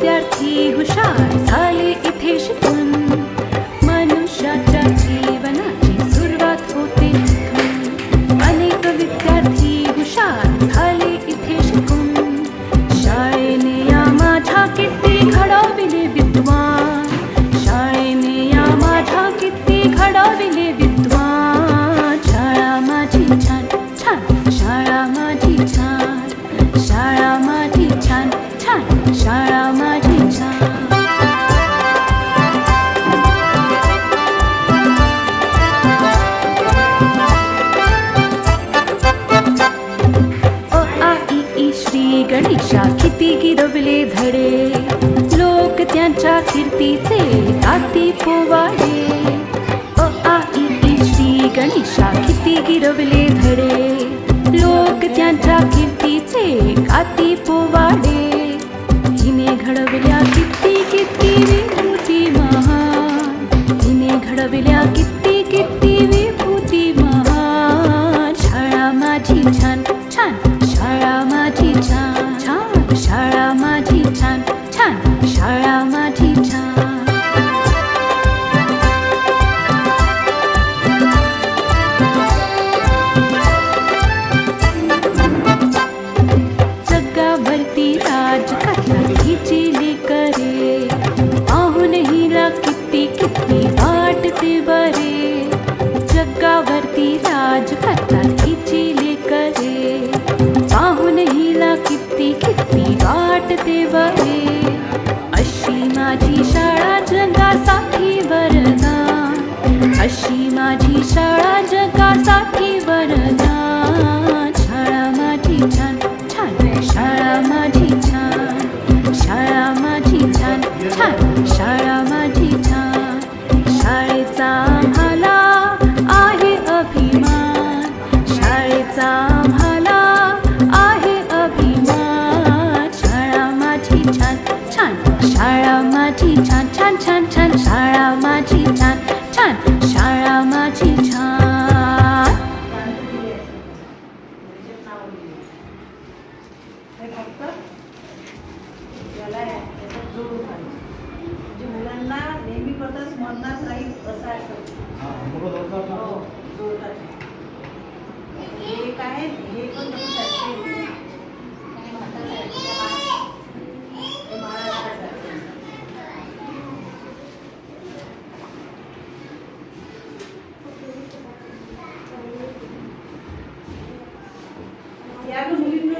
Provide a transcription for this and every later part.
विद्यार्थी हुशार झाले इथे शिक गणेशा किती गिरवले धडे. लोक त्यांच्या कीर्तीचे आती पोवाडे अ आ ई श्री गणेशा किती गिरवले धडे. लोक त्यांच्या कीर्तीचे आती पोवाडे हिने घडवल्या किती किती विभूती महान. हिने घडवल्या किती किती विभूती महान. शाळा माझी छान छान वाटते बरे अशी माझी शाळा जगासाठी वरदान अशी माझी शाळा जगासाठी वरदान शाळा माझी छान छान. शाळा माझी छान. शाळा माझी छान छान. शाळा माझी छान. शाळेचा आम्हाला आहे अभिमान. शाळेचा आम्हाला हे फक्त याला याच्यात जोडून पाहिजे म्हणजे मुलांना नेहमी पत्र स्मरणात राहील असं आहे हो, जोडतात. हे काय आहे? हे पण तसंच आहे. हे भारताचं आहे. हे महा- हे महाराष्ट्राचं आहे. या गं मुलींवर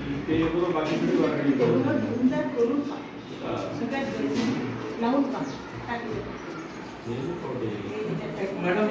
ते बरोबर बाकी చేయకూడదు బాకీ मॅडम